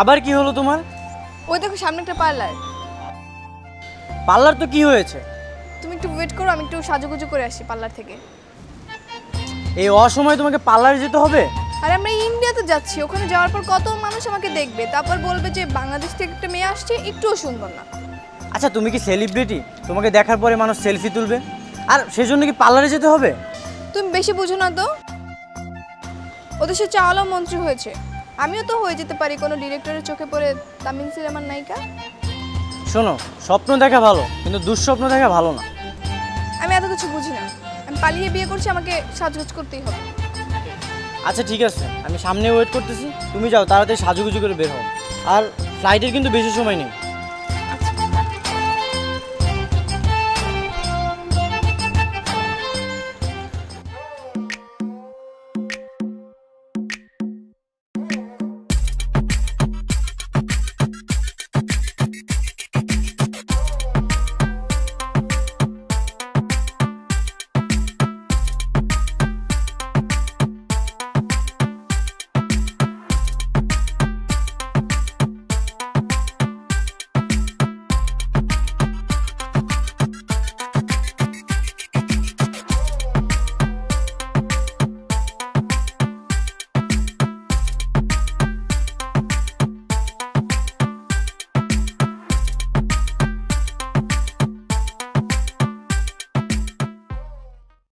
আবার কি হলো তোমার? ওই দেখো সামনে একটা পার্লার। পার্লার তো কি হয়েছে? তুমি একটু ওয়েট করো আমি একটু সাজুগুজু করে আসি পার্লার থেকে। এই অসময়ে তোমাকে পার্লারে যেতে হবে? আর আমরা ইন্ডিয়াতে যাচ্ছি ওখানে যাওয়ার পর কত মানুষ আমাকে দেখবে। তারপর বলবে যে বাংলাদেশ থেকে একটা মেয়ে আসছে একটুও সুন্দর না। আচ্ছা তুমি কি সেলিব্রিটি তোমাকে দেখার পরে মানুষ সেলফি তুলবে? আর সেজন্য কি পার্লারে যেতে হবে? তুমি বেশি বুঝো না তো? ওদের সে চাওয়ালা মন্ত্রী হয়েছে। আমিও তো হয়ে যেতে পারি কোনো ডিরেক্টরের চোখে পড়ে তামিল সিনেমার নায়িকা? শোনো স্বপ্ন দেখা ভালো কিন্তু দুঃস্বপ্ন দেখা ভালো না। আমি এত কিছু বুঝি না। আমি পালিয়ে বিয়ে করছি আমাকে সাজগোজ করতেই হবে। আচ্ছা ঠিক আছে। আমি সামনে ওয়েট করতেছি। তুমি যাও তাড়াতাড়ি সাজুগুজু করে বের হও। আর ফ্লাইটের কিন্তু বেশি সময় নেই।